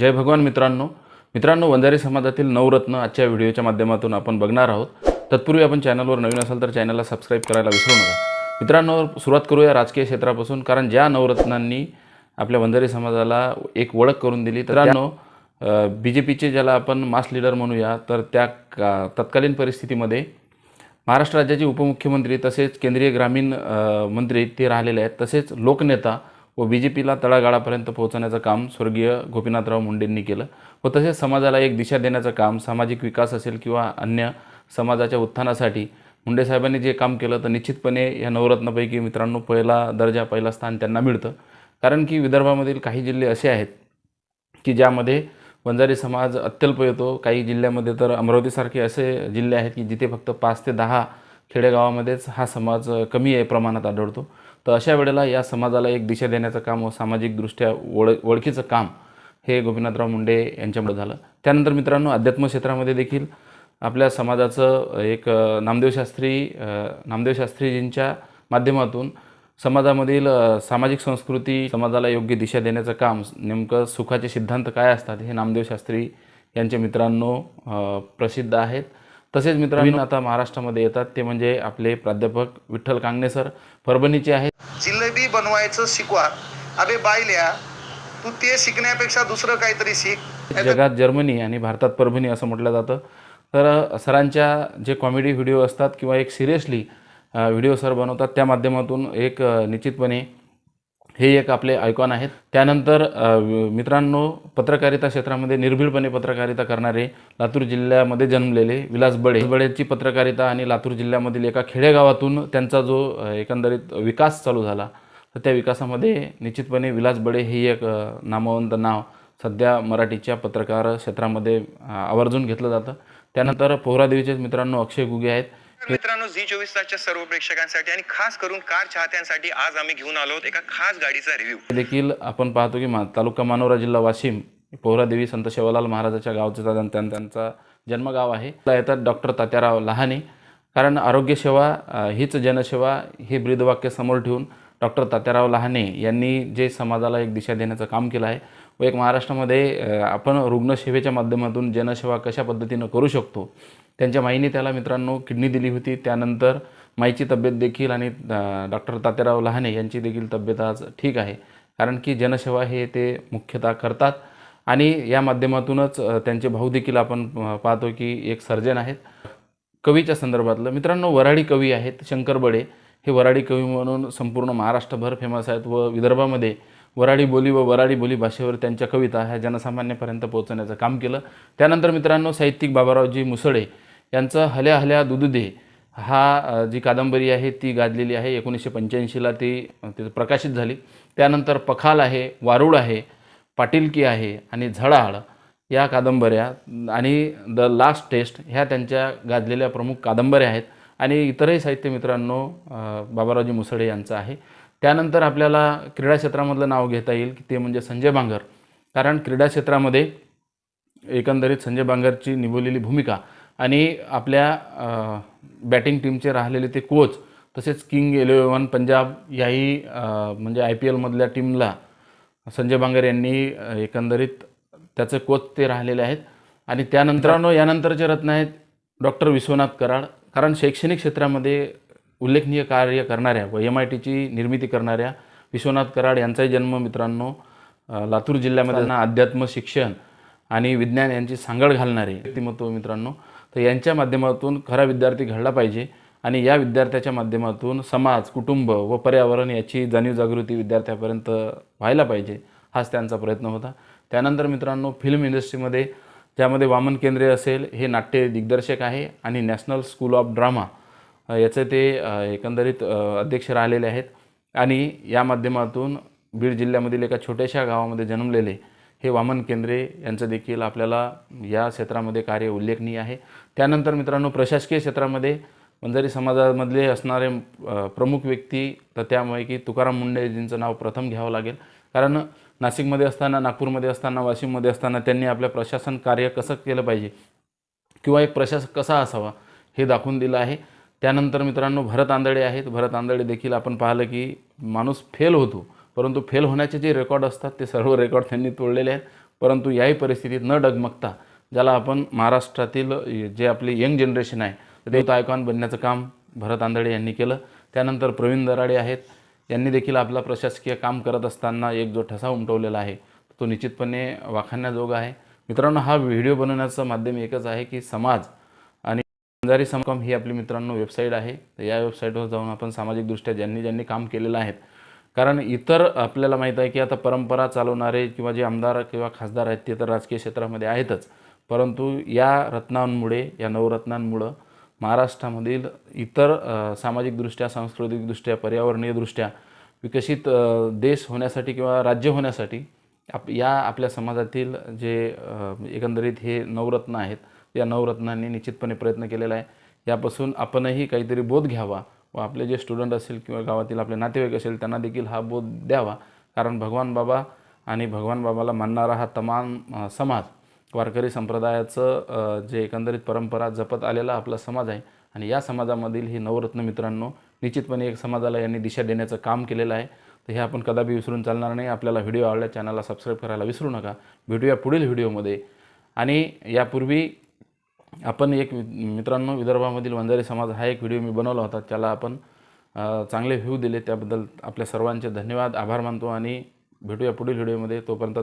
जय भगवान मित्रांनो. मित्रांनो वंजारी समाजातील नवरत्न आजच्या व्हिडिओच्या माध्यमातून आपण बघणार आहोत. तत्पूर्वी आपण चॅनलवर नवीन असाल तर चॅनलला सबस्क्राईब करायला विसरू नका. मित्रांनो सुरुवात करूया राजकीय क्षेत्रापासून कारण ज्या नवरत्नांनी आपल्या वंजारी समाजाला एक ओळख करून दिली मित्रांनो बी जे पीचे ज्याला आपण मास लीडर म्हणूया तर त्या का तत्कालीन परिस्थितीमध्ये महाराष्ट्र राज्याचे उपमुख्यमंत्री तसेच केंद्रीय ग्रामीण मंत्री ते राहिलेले आहेत. तसेच लोकनेता व बी जे पीला तळागाळापर्यंत पोहोचवण्याचं काम स्वर्गीय गोपीनाथराव मुंडेंनी केलं. व तसेच समाजाला एक दिशा देण्याचं काम सामाजिक विकास असेल किंवा अन्य समाजाच्या उत्थानासाठी मुंडे साहेबांनी जे काम केलं तर निश्चितपणे या नवरत्नापैकी मित्रांनो पहिला दर्जा पहिला स्थान त्यांना मिळतं. कारण की विदर्भामधील काही जिल्हे असे आहेत की ज्यामध्ये वंजारी समाज अत्यल्प येतो. काही जिल्ह्यामध्ये तर अमरावतीसारखे असे जिल्हे आहेत की जिथे फक्त पाच ते दहा खेडेगावामध्येच हा समाज कमी प्रमाणात आढळतो. तर अशा वेळेला या समाजाला एक दिशा देण्याचं काम व सामाजिकदृष्ट्या ओळ ओळखीचं काम हे गोपीनाथराव मुंडे यांच्यामुळे झालं. त्यानंतर मित्रांनो अध्यात्म क्षेत्रामध्ये देखील आपल्या समाजाचं एक नामदेवशास्त्री नामदेव शास्त्री नामदेव शास्त्रीजींच्या माध्यमातून समाजामधील सामाजिक संस्कृती समाजाला योग्य दिशा देण्याचं काम नेमकं सुखाचे सिद्धांत काय असतात हे नामदेव शास्त्री यांचे मित्रांनो प्रसिद्ध आहेत. तसेच मित्रांनो आता महाराष्ट्रामध्ये येतात ते म्हणजे आपले प्राध्यापक विठ्ठल कांगणे सर परभणीचे आहेत. जिलेबी बनवायचं शिकवा. अबे बायल्या तू ते शिकण्यापेक्षा दुसरं काहीतरी शिक. जगात जर्मनी आणि भारतात परभणी असं म्हटलं जातं. तर सरांच्या जे कॉमेडी व्हिडिओ असतात किंवा एक सिरियसली व्हिडिओ सर बनवतात त्या माध्यमातून एक निश्चितपणे हे एक आपले आयकॉन आहेत. त्यानंतर मित्रांनो पत्रकारिता क्षेत्रामध्ये निर्भीडपणे पत्रकारिता करणारे लातूर जिल्ह्यामध्ये जन्मलेले विलास बडे. बडेची पत्रकारिता आणि लातूर जिल्ह्यामधील एका खेडेगावातून त्यांचा जो एकंदरीत विकास चालू झाला तर त्या विकासामध्ये निश्चितपणे विलास बडे हे एक नामवंत नाव सध्या मराठीच्या पत्रकार क्षेत्रामध्ये आवर्जून घेतलं जातं. त्यानंतर पोहरादेवीचेच मित्रांनो अक्षय गुगे आहेत. मित्रांनो झी चोवीस तासच्या सर्व प्रेक्षकांसाठी आणि खास करून कार चाहत्यांसाठी आज आम्ही घेऊन आलो एका खास गाडीचा रिव्ह्यू देखील आपण पाहतो की मा तालुका मानोरा जिल्हा वाशिम पोहरादेवी संत शेवालाल महाराजाच्या गावचं त्यांचा जन्मगाव आहे. येतात डॉक्टर तात्याराव लहाने. कारण आरोग्यसेवा हीच जनसेवा हे ब्रीदवाक्य समोर ठेवून डॉक्टर तात्याराव लहाने यांनी जे समाजाला एक दिशा देण्याचं काम केलं आहे व एक महाराष्ट्रामध्ये आपण रुग्णसेवेच्या माध्यमातून जनसेवा कशा पद्धतीनं करू शकतो त्यांच्या माईने त्याला मित्रांनो किडनी दिली होती. त्यानंतर माईची तब्येत देखील आणि डॉक्टर तात्याराव लहाने यांची देखील तब्येत आज ठीक आहे. कारण की जनसेवा हे ते मुख्यतः करतात आणि या माध्यमातूनच त्यांचे भाऊ देखील आपण पाहतो की एक सर्जन आहेत. कवीच्या संदर्भातलं मित्रांनो वराडी कवी आहेत शंकर बडे. हे वराडी कवी म्हणून संपूर्ण महाराष्ट्रभर फेमस आहेत व विदर्भामध्ये वराडी बोली व वराडी बोली भाषेवर त्यांच्या कविता ह्या जनसामान्यापर्यंत पोहोचवण्याचं काम केलं. त्यानंतर मित्रांनो साहित्यिक बाबारावजी मुसळे यांचं हल्या हल्या दुदुदे हा जी कादंबरी आहे ती गाजलेली आहे. एकोणीसशे पंच्याऐंशीला ती तिथं प्रकाशित झाली. त्यानंतर पखाल आहे वारुळ आहे पाटीलकी आहे आणि झळाळ या कादंबऱ्या आणि द लास्ट टेस्ट ह्या त्यांच्या गाजलेल्या प्रमुख कादंबऱ्या आहेत. आणि इतरही साहित्य मित्रांनो बाबारावजी मुसळे यांचं आहे. त्यानंतर आपल्याला क्रीडा क्षेत्रामधलं नाव घेता येईल की ते म्हणजे संजय बांगर. कारण क्रीडा क्षेत्रामध्ये एकंदरीत संजय बांगरची निभवलेली भूमिका आणि आपल्या बॅटिंग टीमचे राहिलेले ते कोच तसेच किंग इलेवन पंजाब याही म्हणजे आय पी एलमधल्या टीमला संजय बांगर यांनी एकंदरीत त्याचे कोच ते राहिलेले आहेत. आणि त्यानंतरानं यानंतरचे रत्न आहेत डॉक्टर विश्वनाथ कराड. कारण शैक्षणिक क्षेत्रामध्ये उल्लेखनीय कार्य करणाऱ्या व एम आय टीची निर्मिती करणाऱ्या विश्वनाथ कराड यांचाही जन्म मित्रांनो लातूर जिल्ह्यामध्ये ना अध्यात्म शिक्षण आणि विज्ञान यांची सांगड घालणारे व्यक्तिमत्व मित्रांनो तर यांच्या माध्यमातून खरा विद्यार्थी घडला पाहिजे आणि या विद्यार्थ्याच्या माध्यमातून समाज कुटुंब व पर्यावरण याची जाणीव जागृती विद्यार्थ्यापर्यंत व्हायला पाहिजे हाच त्यांचा प्रयत्न होता. त्यानंतर मित्रांनो फिल्म इंडस्ट्रीमध्ये ज्यामध्ये वामन केंद्रे असेल हे नाट्य दिग्दर्शक आहे आणि नॅशनल स्कूल ऑफ ड्रामा याचे ते एकंदरीत अध्यक्ष राहिलेले आहेत. आणि या माध्यमातून बीड जिल्ह्यामधील एका छोट्याशा गावामध्ये जन्मलेले हे वामन केंद्रे यांचं देखील आपल्याला या क्षेत्रामध्ये कार्य उल्लेखनीय आहे. त्यानंतर मित्रांनो प्रशासकीय क्षेत्रामध्ये वंजारी समाजामधले असणारे प्रमुख व्यक्ती तर त्यामुळे की तुकाराम मुंडेजींचं नाव प्रथम घ्यावं लागेल. कारण नाशिकमध्ये असताना नागपूरमध्ये असताना वाशिममध्ये असताना त्यांनी आपलं प्रशासन कार्य कसं केलं पाहिजे किंवा एक प्रशासक कसा असावा हे दाखवून दिलं आहे. त्यानंतर मित्रांनो भरत आंधळे आहेत. भरत आंधळे देखील आपण पाहिलं की माणूस फेल होतो. परंतु फेल होण्याचे जे रेकॉर्ड असतात ते सर्व रेकॉर्ड त्यांनी तोडलेले आहेत. परंतु याही परिस्थितीत न डगमगता ज्याला आपण महाराष्ट्रातील जे आपली यंग जनरेशन आहे ते आयकॉन बनण्याचं काम भरत आंधळे यांनी केलं. त्यानंतर प्रवीण दराडे आहेत. यांनी देखील आपला प्रशासकीय काम करत असताना एक जो ठसा उमटवलेला आहे. तो निश्चितपणे वाखाणण्याजोगा आहे. मित्रांनो हा व्हिडिओ बनवण्याचं माध्यम एकच आहे की समाज आणि समकम ही आपली मित्रांनो वेबसाईट आहे. तर या वेबसाईटवर जाऊन आपण सामाजिकदृष्ट्या ज्यांनी ज्यांनी काम केलेलं आहे कारण इतर आपल्याला माहीत आहे की आता परंपरा चालवणारे किंवा जे आमदार किंवा खासदार आहेत ते तर राजकीय क्षेत्रामध्ये आहेतच. परंतु या रत्नांमुळे या नवरत्नांमुळं महाराष्ट्रामधील इतर सामाजिकदृष्ट्या सांस्कृतिकदृष्ट्या पर्यावरणीयदृष्ट्या विकसित देश होण्यासाठी किंवा राज्य होण्यासाठी आप या आपल्या समाजातील जे एकंदरीत हे नवरत्न आहेत या नवरत्नांनी निश्चितपणे प्रयत्न केलेला आहे. यापासून आपणही काहीतरी बोध घ्यावा व आपले जे स्टुडंट असेल किंवा गावातील आपले नातेवाईक असेल त्यांना देखील हा बोध द्यावा. कारण भगवान बाबा आणि भगवान बाबाला मानणारा हा तमाम समाज वारकरी संप्रदायाचं जे एकंदरीत परंपरा जपत आलेला आपला समाज आहे. आणि या समाजामधील ही नवरत्न मित्रांनो निश्चितपणे एक समाजाला यांनी दिशा देण्याचं काम केलेलं आहे. तर हे आपण कदापि विसरून चालणार नाही. आपल्याला व्हिडिओ आवडला चॅनलला सबस्क्राईब करायला विसरू नका. भेटूया पुढील व्हिडिओमध्ये. आणि यापूर्वी आपण एक वि- मित्रांनो विदर्भामधील वंजारी समाज हा एक व्हिडिओ मी बनवला होता. त्याला आपण चांगले व्ह्यू दिले. त्याबद्दल आपल्या सर्वांचे धन्यवाद. आभार मानतो आणि भेटूया पुढील व्हिडिओमध्ये. तोपर्यंत